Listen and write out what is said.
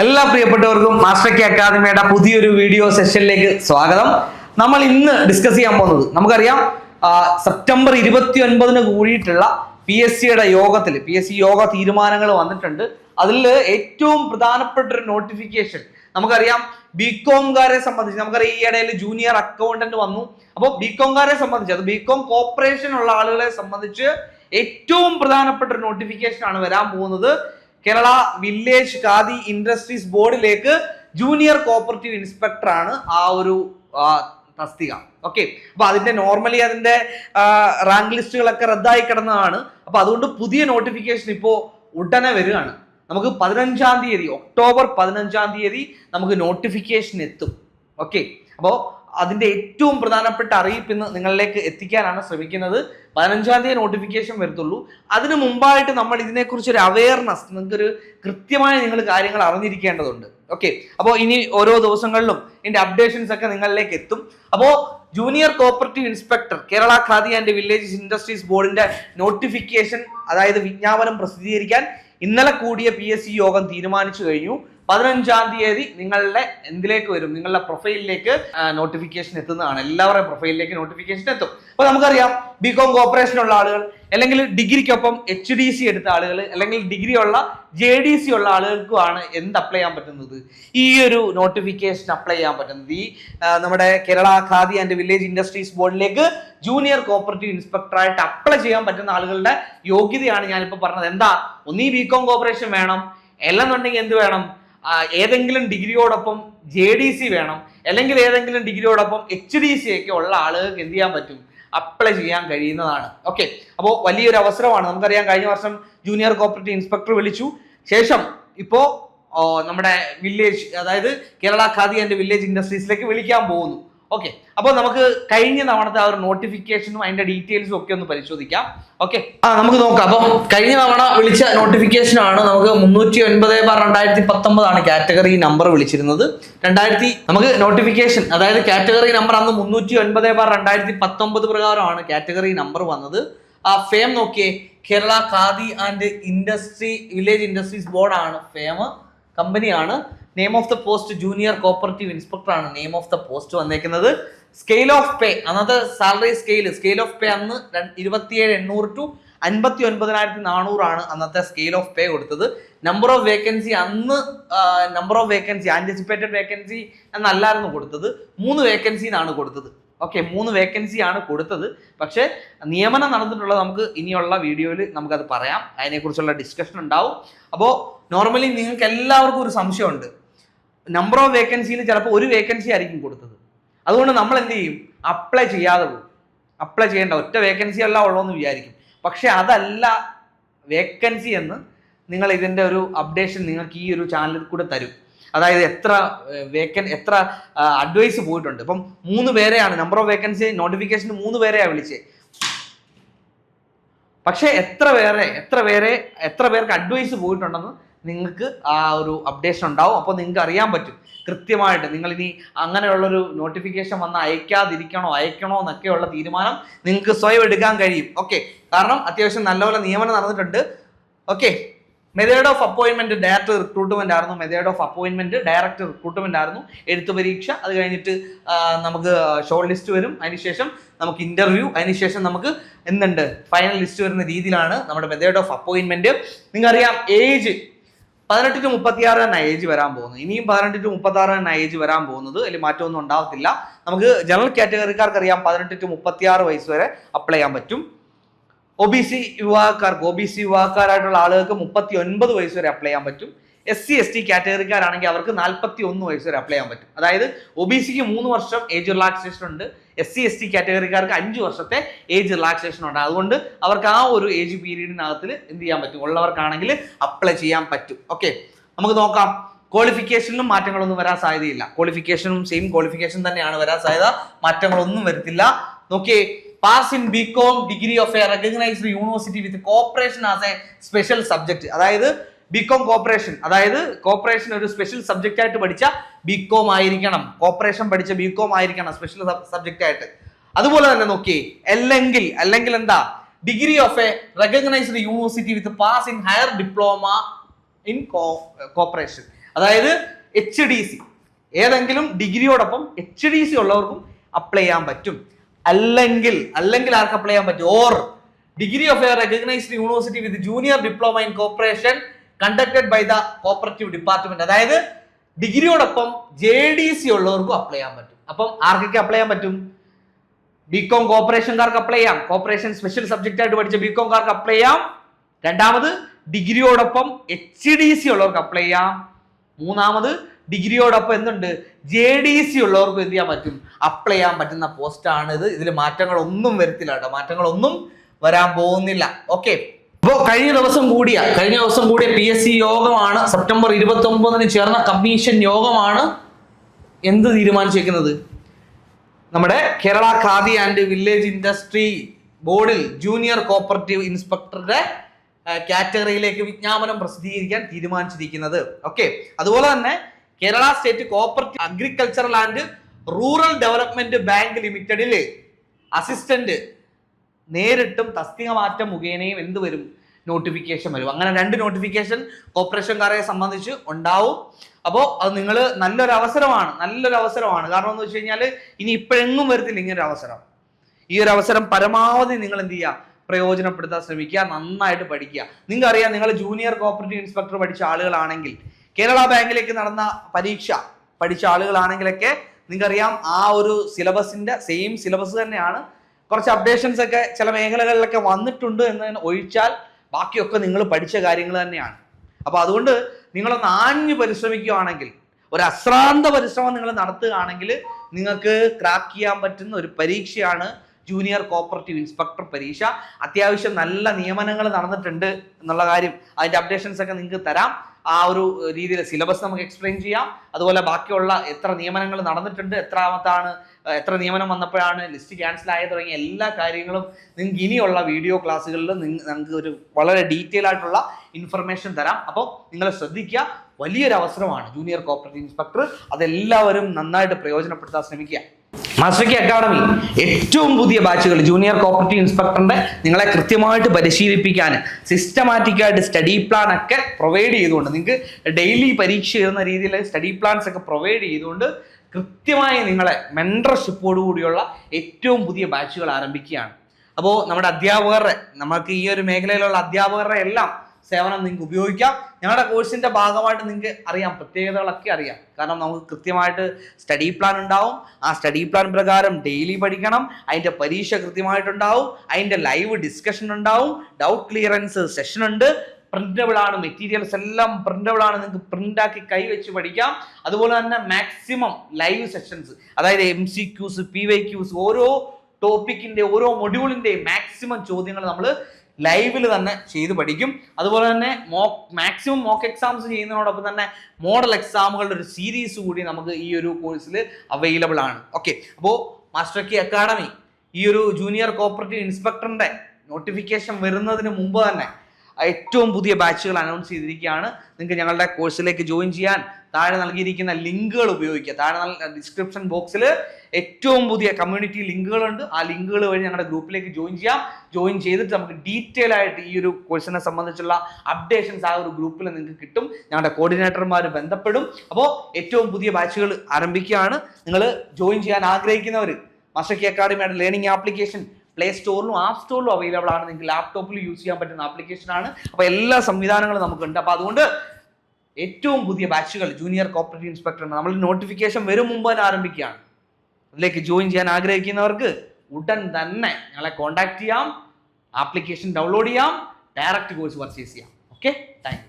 എല്ലാ പ്രിയപ്പെട്ടവർക്കും master K അക്കാദമിയുടെ പുതിയൊരു വീഡിയോ സെഷനിലേക്ക് സ്വാഗതം. നമ്മൾ ഇന്ന് ഡിസ്കസ് ചെയ്യാൻ പോകുന്നത് നമുക്കറിയാം സെപ്റ്റംബർ ഇരുപത്തി ഒൻപതിന് കൂടിയിട്ടുള്ള പി എസ് സിയുടെ യോഗത്തിൽ പി എസ് സി യോഗ തീരുമാനങ്ങൾ വന്നിട്ടുണ്ട്. അതിൽ ഏറ്റവും പ്രധാനപ്പെട്ട ഒരു നോട്ടിഫിക്കേഷൻ നമുക്കറിയാം ബികോംകാരെ സംബന്ധിച്ച് നമുക്കറിയാം ഈ ഇടയിൽ ജൂനിയർ അക്കൗണ്ടന്റ് വന്നു. അപ്പോൾ ബികോംകാരെ സംബന്ധിച്ച് അത് ബികോം കോർപ്പറേഷൻ ഉള്ള ആളുകളെ സംബന്ധിച്ച് ഏറ്റവും പ്രധാനപ്പെട്ട ഒരു നോട്ടിഫിക്കേഷൻ ആണ് വരാൻ പോകുന്നത്. കേരള വില്ലേജ് ഖാദി ഇൻഡസ്ട്രീസ് ബോർഡിലേക്ക് ജൂനിയർ കോപ്പറേറ്റീവ് ഇൻസ്പെക്ടർ ആണ് ആ ഒരു തസ്തിക. ഓക്കെ. അപ്പൊ അതിന്റെ നോർമലി അതിന്റെ റാങ്ക് ലിസ്റ്റുകളൊക്കെ റദ്ദായി കിടന്നതാണ്. അപ്പൊ അതുകൊണ്ട് പുതിയ നോട്ടിഫിക്കേഷൻ ഇപ്പോ ഉടനെ വരികയാണ്. നമുക്ക് പതിനഞ്ചാം തീയതി ഒക്ടോബർ പതിനഞ്ചാം തീയതി നമുക്ക് നോട്ടിഫിക്കേഷൻ എത്തും. ഓക്കെ. അപ്പോൾ അതിന്റെ ഏറ്റവും പ്രധാനപ്പെട്ട അറിയിപ്പ് ഇന്ന് നിങ്ങളിലേക്ക് എത്തിക്കാനാണ് ശ്രമിക്കുന്നത്. പതിനഞ്ചാം തീയതി നോട്ടിഫിക്കേഷൻ വരത്തുള്ളൂ. അതിനു മുമ്പായിട്ട് നമ്മൾ ഇതിനെക്കുറിച്ച് ഒരു അവയർനെസ് നിങ്ങൾക്കൊരു കൃത്യമായി നിങ്ങൾ കാര്യങ്ങൾ അറിഞ്ഞിരിക്കേണ്ടതുണ്ട്. ഓക്കെ അപ്പോൾ ഇനി ഓരോ ദിവസങ്ങളിലും ഇതിന്റെ അപ്ഡേഷൻസ് ഒക്കെ നിങ്ങളിലേക്ക് എത്തും. അപ്പോൾ junior cooperative inspector Kerala Khadi and villages industries ബോർഡിന്റെ നോട്ടിഫിക്കേഷൻ അതായത് വിജ്ഞാപനം പ്രസിദ്ധീകരിക്കാൻ ഇന്നലെ കൂടിയ പി യോഗം തീരുമാനിച്ചു കഴിഞ്ഞു. പതിനഞ്ചാം തീയതി നിങ്ങളുടെ എന്തിലേക്ക് വരും? നിങ്ങളുടെ പ്രൊഫൈലിലേക്ക് നോട്ടിഫിക്കേഷൻ എത്തുന്നതാണ്. എല്ലാവരുടെയും പ്രൊഫൈലിലേക്ക് നോട്ടിഫിക്കേഷൻ എത്തും. അപ്പൊ നമുക്കറിയാം ബികോം കോപ്പറേഷൻ ഉള്ള ആളുകൾ അല്ലെങ്കിൽ ഡിഗ്രിക്കൊപ്പം എച്ച് ഡി സി എടുത്ത ആളുകൾ അല്ലെങ്കിൽ ഡിഗ്രി ഉള്ള ജെ ഡി സി ഉള്ള ആളുകൾക്കുമാണ് എന്ത് അപ്ലൈ ചെയ്യാൻ പറ്റുന്നത്? ഈ ഒരു നോട്ടിഫിക്കേഷൻ അപ്ലൈ ചെയ്യാൻ പറ്റുന്നത്. ഈ നമ്മുടെ Kerala Khadi and village industries ബോർഡിലേക്ക് ജൂനിയർ കോപ്പറേറ്റീവ് ഇൻസ്പെക്ടറായിട്ട് അപ്ലൈ ചെയ്യാൻ പറ്റുന്ന ആളുകളുടെ യോഗ്യതയാണ് ഞാനിപ്പോൾ പറഞ്ഞത്. എന്താ? ഒന്നീ ബികോം കോപ്പറേഷൻ വേണം. അല്ലെന്നുണ്ടെങ്കിൽ എന്ത് വേണം? ഏതെങ്കിലും ഡിഗ്രിയോടൊപ്പം ജെ ഡി സി വേണം അല്ലെങ്കിൽ ഏതെങ്കിലും ഡിഗ്രിയോടൊപ്പം എച്ച് ഡി സി ഒക്കെ ഉള്ള ആളുകൾക്ക് എന്ത് ചെയ്യാൻ പറ്റും? അപ്ലൈ ചെയ്യാൻ കഴിയുന്നതാണ്. ഓക്കെ അപ്പോൾ വലിയൊരു അവസരമാണ്. നമുക്കറിയാം കഴിഞ്ഞ വർഷം ജൂനിയർ കോപ്പറേറ്റീവ് ഇൻസ്പെക്ടർ വിളിച്ചു. ശേഷം ഇപ്പോൾ നമ്മുടെ വില്ലേജ് അതായത് കേരള ഖാദി ആൻഡ് വില്ലേജ് ഇൻഡസ്ട്രീസിലേക്ക് വിളിക്കാൻ പോകുന്നു. ഓക്കെ അപ്പോൾ നമുക്ക് കഴിഞ്ഞ തവണത്തെ ആ ഒരു നോട്ടിഫിക്കേഷനും അതിന്റെ ഡീറ്റെയിൽസും ഒക്കെ ഒന്ന് പരിശോധിക്കാം. ഓക്കെ ആ നമുക്ക് നോക്കാം. അപ്പോൾ കഴിഞ്ഞ തവണ വിളിച്ച നോട്ടിഫിക്കേഷൻ ആണ് നമുക്ക് മുന്നൂറ്റി ഒൻപത് ബാർ രണ്ടായിരത്തി പത്തൊമ്പതാണ് കാറ്റഗറി നമ്പർ വിളിച്ചിരുന്നത്. രണ്ടായിരത്തി നമുക്ക് നോട്ടിഫിക്കേഷൻ അതായത് കാറ്റഗറി നമ്പർ അന്ന് മുന്നൂറ്റി ഒൻപത് ബാർ രണ്ടായിരത്തി പത്തൊമ്പത് പ്രകാരമാണ് കാറ്റഗറി നമ്പർ വന്നത്. ആ ഫേം നോക്കിയേ. Kerala Khadi and industry village industries ബോർഡാണ് ഫേം കമ്പനിയാണ്. Name of the post junior cooperative inspector ആണ് നെയിം ഓഫ് ദ പോസ്റ്റ് വന്നേക്കുന്നത്. സ്കെയിൽ ഓഫ് പേ അന്നത്തെ salary scale scale of pay അന്ന് ഇരുപത്തിയേഴ് എണ്ണൂറ് ടു അൻപത്തി ഒൻപതിനായിരത്തി നാനൂറാണ് അന്നത്തെ സ്കെയിൽ ഓഫ് പേ കൊടുത്തത്. നമ്പർ ഓഫ് വേക്കൻസി അന്ന് number of vacancy anticipated vacancy എന്നല്ലായിരുന്നു കൊടുത്തത്. മൂന്ന് വേക്കൻസി എന്നാണ് കൊടുത്തത്. ഓക്കെ മൂന്ന് വേക്കൻസി ആണ് കൊടുത്തത്. പക്ഷേ നിയമനം നടന്നിട്ടുള്ളത് നമുക്ക് ഇനിയുള്ള വീഡിയോയിൽ നമുക്കത് പറയാം. അതിനെക്കുറിച്ചുള്ള ഡിസ്കഷൻ ഉണ്ടാവും. അപ്പോൾ നോർമലി നിങ്ങൾക്ക് എല്ലാവർക്കും ഒരു സംശയമുണ്ട്. നമ്പർ ഓഫ് വേക്കൻസിയിൽ ചിലപ്പോൾ ഒരു വേക്കൻസി ആയിരിക്കും കൊടുത്തത്. അതുകൊണ്ട് നമ്മൾ എന്ത് ചെയ്യും? അപ്ലൈ ചെയ്യാതെ പോകും. അപ്ലൈ ചെയ്യേണ്ട ഒറ്റ വേക്കൻസി അല്ല ഉള്ളതെന്ന് വിചാരിക്കും. പക്ഷേ അതല്ല വേക്കൻസി എന്ന് നിങ്ങൾ ഇതിന്റെ ഒരു അപ്ഡേഷൻ നിങ്ങൾക്ക് ഈ ഒരു ചാനലിൽ കൂടെ തരും. അതായത് എത്ര വേക്കൻ എത്ര അഡ്വൈസ് പോയിട്ടുണ്ട്. ഇപ്പം മൂന്ന് പേരെയാണ്. നമ്പർ ഓഫ് വേക്കൻസി നോട്ടിഫിക്കേഷൻ മൂന്ന് പേരെയാണ് വിളിച്ചത് പക്ഷേ എത്ര പേരെ എത്ര പേരെ എത്ര പേർക്ക് അഡ്വൈസ് പോയിട്ടുണ്ടെന്ന് നിങ്ങൾക്ക് ആ ഒരു അപ്ഡേഷൻ ഉണ്ടാവും. അപ്പോൾ നിങ്ങൾക്ക് അറിയാൻ പറ്റും. കൃത്യമായിട്ട് നിങ്ങൾ ഇനി അങ്ങനെയുള്ളൊരു നോട്ടിഫിക്കേഷൻ വന്ന് അയക്കാതിരിക്കണോ അയക്കണോ എന്നൊക്കെയുള്ള തീരുമാനം നിങ്ങൾക്ക് സ്വയം എടുക്കാൻ കഴിയും. ഓക്കെ കാരണം അത്യാവശ്യം നല്ലപോലെ നിയമനം നടന്നിട്ടുണ്ട്. ഓക്കെ മെത്തേഡ് ഓഫ് അപ്പോയിൻമെന്റ് ഡയറക്ടർ റിക്രൂട്ട്മെന്റ് ആയിരുന്നു. മെതേഡ് ഓഫ് അപ്പോയിൻമെന്റ് ഡയറക്ടർ റിക്രൂട്ട്മെന്റ് ആയിരുന്നു. എഴുത്തു പരീക്ഷ അത് കഴിഞ്ഞിട്ട് നമുക്ക് ഷോർട്ട് ലിസ്റ്റ് വരും. അതിനുശേഷം നമുക്ക് ഇന്റർവ്യൂ അതിനുശേഷം നമുക്ക് എന്തുണ്ട്? ഫൈനൽ ലിസ്റ്റ് വരുന്ന രീതിയിലാണ് നമ്മുടെ മെതേഡ് ഓഫ് അപ്പോയിൻമെന്റ് നിങ്ങൾക്കറിയാം ഏജ് പതിനെട്ട് ടു മുപ്പത്തി ആറ് തന്നെ ഏജ് വരാൻ പോകുന്നത് ഇനിയും പതിനെട്ട് ടു മുപ്പത്തി ആറ് തന്നെ ഏജ് വരാൻ പോകുന്നത്. അതിൽ മാറ്റമൊന്നും ഉണ്ടാവത്തില്ല നമുക്ക് ജനറൽ കാറ്റഗറിക്കാർക്ക് അറിയാം പതിനെട്ട് ടു മുപ്പത്തി ആറ് വയസ്സ് വരെ അപ്ലൈ ചെയ്യാൻ പറ്റും. ഒ ബി സി വിഭാഗക്കാർക്ക് ഒ ബി സി വിഭാഗക്കാരായിട്ടുള്ള ആളുകൾക്ക് മുപ്പത്തി ഒൻപത് വയസ്സ് വരെ അപ്ലൈ ചെയ്യാൻ പറ്റും. എസ് സി എസ് ടി കാറ്റഗറിക്കാരാണെങ്കിൽ അവർക്ക് നാൽപ്പത്തി ഒന്ന് വയസ്സ് വരെ അപ്ലൈ ചെയ്യാൻ പറ്റും. അതായത് ഒ ബി സിക്ക് മൂന്ന് വർഷം ഏജ് റിലാക്സേഷൻ ഉണ്ട്. എസ് സി എസ് ടി കാറ്റഗറിക്കാർക്ക് അഞ്ച് വർഷത്തെ ഏജ് റിലാക്സേഷൻ ഉണ്ട്. അതുകൊണ്ട് അവർക്ക് ആ ഒരു ഏജ് പീരീഡിനകത്തിൽ എന്ത് ചെയ്യാൻ പറ്റും? ഉള്ളവർക്കാണെങ്കിൽ അപ്ലൈ ചെയ്യാൻ പറ്റും. ഓക്കെ നമുക്ക് നോക്കാം. ക്വാളിഫിക്കേഷനിലും മാറ്റങ്ങളൊന്നും വരാൻ സാധ്യതയില്ല. ക്വാളിഫിക്കേഷനും സെയിം ക്വാളിഫിക്കേഷൻ തന്നെയാണ് വരാൻ സാധ്യത. മാറ്റങ്ങളൊന്നും വരത്തില്ല. നോക്കിയേ. Pass in B com degree of a recognised university with cooperation as a special subject അതായത് ബി കോം കോപ്പറേഷൻ അതായത് കോപ്പറേഷൻ ഒരു സ്പെഷ്യൽ സബ്ജക്റ്റ് ആയിട്ട് പഠിച്ച ബി കോം ആയിരിക്കണം. കോപ്പറേഷൻ പഠിച്ച ബി കോം ആയിരിക്കണം സ്പെഷ്യൽ സബ്ജക്റ്റ് ആയിട്ട്. അതുപോലെ തന്നെ നോക്കി അല്ലെങ്കിൽ അല്ലെങ്കിൽ എന്താ? Degree of a recognised university with pass in higher diploma in cooperation അതായത് എച്ച് ഡി സി ഏതെങ്കിലും ഡിഗ്രിയോടൊപ്പം എച്ച് ഡി സി ഉള്ളവർക്കും അപ്ലൈ ചെയ്യാൻ പറ്റും. അല്ലെങ്കിൽ അല്ലെങ്കിൽ ആർക്ക് അപ്ലൈ ചെയ്യാൻ പറ്റും? Or degree of a recognised university with junior diploma in cooperation conducted by the cooperative department അതായത് ഡിഗ്രിയോടൊപ്പം ജെ ഡി സി ഉള്ളവർക്കും അപ്ലൈ ചെയ്യാൻ പറ്റും. അപ്പം ആർക്കൊക്കെ അപ്ലൈ ചെയ്യാൻ പറ്റും? ബികോം കോപ്പറേഷൻകാർക്ക് അപ്ലൈ ചെയ്യാം. കോപ്പറേഷൻ സ്പെഷ്യൽ സബ്ജക്റ്റ് ആയിട്ട് പഠിച്ച ബികോംകാർക്ക് അപ്ലൈ ചെയ്യാം. രണ്ടാമത് ഡിഗ്രിയോടൊപ്പം എച്ച് ഡി സി ഉള്ളവർക്ക് അപ്ലൈ ചെയ്യാം. മൂന്നാമത് ഡിഗ്രിയോടൊപ്പം എന്തുണ്ട്? ജെ ഡി സി ഉള്ളവർക്ക് എന്ത് ചെയ്യാൻ പറ്റും? അപ്ലൈ ചെയ്യാൻ പറ്റുന്ന പോസ്റ്റാണ് ഇത് ഇതിൽ മാറ്റങ്ങളൊന്നും വരത്തില്ല കേട്ടോ. മാറ്റങ്ങളൊന്നും വരാൻ പോകുന്നില്ല. ഓക്കെ അപ്പോൾ കഴിഞ്ഞ ദിവസം കൂടിയ കഴിഞ്ഞ ദിവസം കൂടിയ പി എസ് സി യോഗമാണ് സെപ്റ്റംബർ ഇരുപത്തി ഒമ്പതിന് ചേർന്ന കമ്മീഷൻ യോഗമാണ് എന്ത് തീരുമാനിച്ചേക്കുന്നത് നമ്മുടെ Kerala Khadi and village industry ബോർഡിൽ ജൂനിയർ കോപ്പറേറ്റീവ് ഇൻസ്പെക്ടറുടെ കാറ്റഗറിയിലേക്ക് വിജ്ഞാപനം പ്രസിദ്ധീകരിക്കാൻ തീരുമാനിച്ചിരിക്കുന്നത്. ഓക്കെ അതുപോലെ തന്നെ Kerala state cooperative agricultural and rural development bank ലിമിറ്റഡിൽ അസിസ്റ്റന്റ് നേരിട്ടും തസ്തിക മാറ്റം മുഖേനയും എന്ത് വരും? നോട്ടിഫിക്കേഷൻ വരും. അങ്ങനെ രണ്ട് നോട്ടിഫിക്കേഷൻ കോർപ്പറേഷൻകാരെ സംബന്ധിച്ച് ഉണ്ടാവും. അപ്പോൾ അത് നിങ്ങൾ നല്ലൊരു അവസരമാണ്. നല്ലൊരു അവസരമാണ്. കാരണം എന്ന് വെച്ച് കഴിഞ്ഞാൽ ഇനി ഇപ്പോഴെങ്ങും വരത്തില്ല ഇങ്ങനൊരു അവസരം. ഈ ഒരു അവസരം പരമാവധി നിങ്ങൾ എന്ത് ചെയ്യുക? പ്രയോജനപ്പെടുത്താൻ ശ്രമിക്കുക. നന്നായിട്ട് പഠിക്കുക. നിങ്ങൾക്ക് അറിയാം നിങ്ങൾ ജൂനിയർ കോപ്പറേറ്റീവ് ഇൻസ്പെക്ടർ പഠിച്ച ആളുകളാണെങ്കിൽ കേരള ബാങ്കിലേക്ക് നടന്ന പരീക്ഷ പഠിച്ച ആളുകളാണെങ്കിലൊക്കെ നിങ്ങൾക്കറിയാം ആ ഒരു സിലബസിന്റെ സെയിം സിലബസ് തന്നെയാണ്. കുറച്ച് അപ്ഡേഷൻസ് ഒക്കെ ചില മേഖലകളിലൊക്കെ വന്നിട്ടുണ്ട് എന്ന് ഒഴിച്ചാൽ ബാക്കിയൊക്കെ നിങ്ങൾ പഠിച്ച കാര്യങ്ങൾ തന്നെയാണ്. അപ്പൊ അതുകൊണ്ട് നിങ്ങളൊന്ന് ആഞ്ഞു പരിശ്രമിക്കുകയാണെങ്കിൽ ഒരു അശ്രാന്ത പരിശ്രമം നിങ്ങൾ നടത്തുകയാണെങ്കിൽ നിങ്ങൾക്ക് ക്രാക്ക് ചെയ്യാൻ പറ്റുന്ന ഒരു പരീക്ഷയാണ് ജൂനിയർ കോപ്പറേറ്റീവ് ഇൻസ്പെക്ടർ പരീക്ഷ. അത്യാവശ്യം നല്ല നിയമനങ്ങൾ നടന്നിട്ടുണ്ട് എന്നുള്ള കാര്യം അതിന്റെ അപ്ഡേഷൻസ് ഒക്കെ നിങ്ങൾക്ക് തരാം. ആ ഒരു രീതിയിൽ സിലബസ് നമുക്ക് എക്സ്പ്ലെയിൻ ചെയ്യാം. അതുപോലെ ബാക്കിയുള്ള എത്ര നിയമനങ്ങൾ നടന്നിട്ടുണ്ട് എത്രാമത്താണ് എത്ര നിയമനം വന്നപ്പോഴാണ് ലിസ്റ്റ് ക്യാൻസൽ ആയത് തുടങ്ങിയ എല്ലാ കാര്യങ്ങളും നിങ്ങൾക്ക് ഇനിയുള്ള വീഡിയോ ക്ലാസ്സുകളിൽ നിങ്ങൾക്ക് ഒരു വളരെ ഡീറ്റെയിൽ ആയിട്ടുള്ള ഇൻഫർമേഷൻ തരാം. അപ്പോൾ നിങ്ങൾ ശ്രദ്ധിക്കുക വലിയൊരു അവസരമാണ് ജൂനിയർ കോപ്പറേറ്റീവ് ഇൻസ്പെക്ടർ അതെല്ലാവരും നന്നായിട്ട് പ്രയോജനപ്പെടുത്താൻ ശ്രമിക്കുക. മാസ്റ്റർ കെ അക്കാഡമി ഏറ്റവും പുതിയ ബാച്ചുകൾ ജൂനിയർ കോപ്പറേറ്റീവ് ഇൻസ്പെക്ടറിന്റെ നിങ്ങളെ കൃത്യമായിട്ട് പരിശീലിപ്പിക്കാൻ സിസ്റ്റമാറ്റിക്കായിട്ട് സ്റ്റഡി പ്ലാൻ ഒക്കെ പ്രൊവൈഡ് ചെയ്തുകൊണ്ട് നിങ്ങൾക്ക് ഡെയിലി പരീക്ഷ എഴുതുന്ന രീതിയിൽ സ്റ്റഡി പ്ലാൻസ് ഒക്കെ പ്രൊവൈഡ് ചെയ്തുകൊണ്ട് കൃത്യമായി നിങ്ങളെ മെന്റർഷിപ്പോടു കൂടിയുള്ള ഏറ്റവും പുതിയ ബാച്ചുകൾ ആരംഭിക്കുകയാണ്. അപ്പോൾ നമ്മുടെ അധ്യാപകരുടെ നമുക്ക് ഈ ഒരു മേഖലയിലുള്ള അധ്യാപകരുടെ എല്ലാം സേവനം നിങ്ങൾക്ക് ഉപയോഗിക്കാം. ഞങ്ങളുടെ കോഴ്സിന്റെ ഭാഗമായിട്ട് നിങ്ങൾക്ക് അറിയാം പ്രത്യേകതകളൊക്കെ അറിയാം. കാരണം നമുക്ക് കൃത്യമായിട്ട് സ്റ്റഡി പ്ലാൻ ഉണ്ടാവും. ആ സ്റ്റഡി പ്ലാൻ പ്രകാരം ഡെയിലി പഠിക്കണം. അതിന്റെ പരീക്ഷ കൃത്യമായിട്ടുണ്ടാവും. അതിന്റെ ലൈവ് ഡിസ്കഷൻ ഉണ്ടാവും. ഡൗട്ട് ക്ലിയറൻസ് സെഷൻ ഉണ്ട്. പ്രിന്റബിൾ ആണ് മെറ്റീരിയൽസ് എല്ലാം പ്രിന്റബിൾ ആണ്. നിങ്ങൾക്ക് പ്രിന്റ് ആക്കി കൈവച്ച് പഠിക്കാം. അതുപോലെ തന്നെ മാക്സിമം ലൈവ് സെഷൻസ് അതായത് M C Qs P Y Qs ഓരോ ടോപ്പിക്കിന്റെ ഓരോ മൊഡ്യൂളിന്റെയും മാക്സിമം ചോദ്യങ്ങൾ നമ്മൾ ലൈവിൽ തന്നെ ചെയ്ത് പഠിക്കും. അതുപോലെ തന്നെ മോക്ക് മാക്സിമം മോക്ക് എക്സാംസ് ചെയ്യുന്നതിനോടൊപ്പം തന്നെ മോഡൽ എക്സാമുകളുടെ ഒരു സീരീസ് കൂടി നമുക്ക് ഈ ഒരു കോഴ്സിൽ അവൈലബിൾ ആണ്. ഓക്കെ അപ്പോൾ മാസ്റ്റർ കി അക്കാഡമി ഈ ഒരു ജൂനിയർ കോപ്പറേറ്റീവ് ഇൻസ്പെക്ടറിന്റെ നോട്ടിഫിക്കേഷൻ വരുന്നതിന് മുമ്പ് തന്നെ ഏറ്റവും പുതിയ ബാച്ചുകൾ അനൗൺസ് ചെയ്തിരിക്കുകയാണ്. നിങ്ങൾക്ക് ഞങ്ങളുടെ കോഴ്സിലേക്ക് ജോയിൻ ചെയ്യാൻ താഴെ നൽകിയിരിക്കുന്ന ലിങ്കുകൾ ഉപയോഗിക്കുക. താഴെ ഡിസ്ക്രിപ്ഷൻ ബോക്സിൽ ഏറ്റവും പുതിയ കമ്മ്യൂണിറ്റി ലിങ്കുകളുണ്ട്. ആ ലിങ്കുകൾ വഴി ഞങ്ങളുടെ ഗ്രൂപ്പിലേക്ക് ജോയിൻ ചെയ്യാം. ജോയിൻ ചെയ്തിട്ട് നമുക്ക് ഡീറ്റെയിൽ ആയിട്ട് ഈ ഒരു കോഴ്സിനെ സംബന്ധിച്ചുള്ള അപ്ഡേഷൻസ് ആ ഒരു ഗ്രൂപ്പിൽ നിങ്ങൾക്ക് കിട്ടും. ഞങ്ങളുടെ കോർഡിനേറ്റർമാർ ബന്ധപ്പെടും. അപ്പോൾ ഏറ്റവും പുതിയ ബാച്ചുകൾ ആരംഭിക്കുകയാണ്. നിങ്ങൾ ജോയിൻ ചെയ്യാൻ ആഗ്രഹിക്കുന്നവർ മാസ്റ്റർ അക്കാഡമിയുടെ ലേണിംഗ് ആപ്ലിക്കേഷൻ പ്ലേ സ്റ്റോറിലും ആപ്പ് സ്റ്റോറിലും അവൈലബിൾ ആണ്. നിങ്ങൾക്ക് ലാപ്ടോപ്പിൽ യൂസ് ചെയ്യാൻ പറ്റുന്ന ആപ്ലിക്കേഷൻ ആണ്. അപ്പോൾ എല്ലാ സംവിധാനങ്ങളും നമുക്കുണ്ട്. അപ്പോൾ അതുകൊണ്ട് ഏറ്റവും പുതിയ ബാച്ചുകൾ ജൂനിയർ കോപ്പറേറ്റീവ് ഇൻസ്പെക്ടർ നമ്മൾ നോട്ടിഫിക്കേഷൻ വരും മുമ്പ് തന്നെ ആരംഭിക്കുകയാണ്. അതിലേക്ക് ജോയിൻ ചെയ്യാൻ ആഗ്രഹിക്കുന്നവർക്ക് ഉടൻ തന്നെ ഞങ്ങളെ കോൺടാക്ട് ചെയ്യാം ആപ്ലിക്കേഷൻ ഡൗൺലോഡ് ചെയ്യാം ഡയറക്റ്റ് കോഴ്സ് പർച്ചേസ് ചെയ്യാം. Okay thank